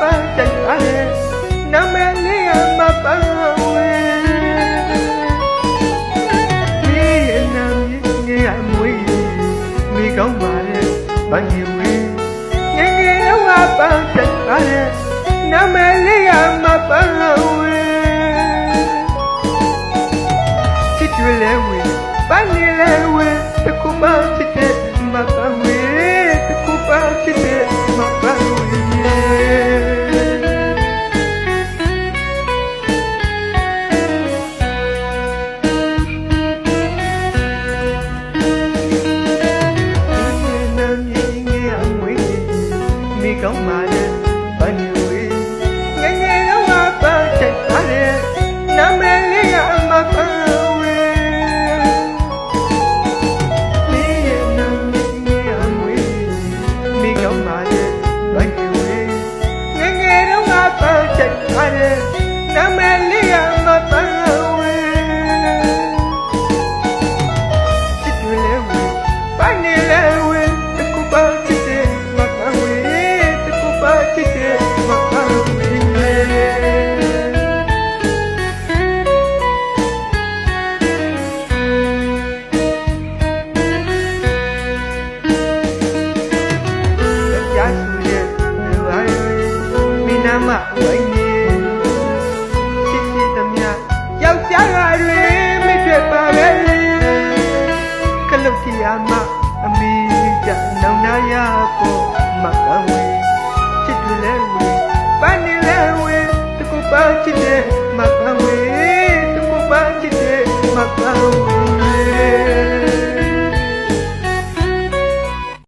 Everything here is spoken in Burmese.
ငယ်ငယ်တော့ငါပန်းကြိုက်ပါတယ်နာမည်လေးကမပန်းဝဲဒီနာမည်ငယ်အမွေးမိကောင်းပါလေဘာညဝဲငယ်ငယ်တော့ငါပန်းကြိုက်ပါတယ်နာမည်လေးကမပန်းဝဲချစ်တွေလဲဝင်ပန်းနေလဲဝင်တခုမှချစ်တဲ့ ပြားရာတွင်မိတ်တွေ့ပါလေကလုတ်တီယာမအမိကြနောင်နာရဖို့မကောင်း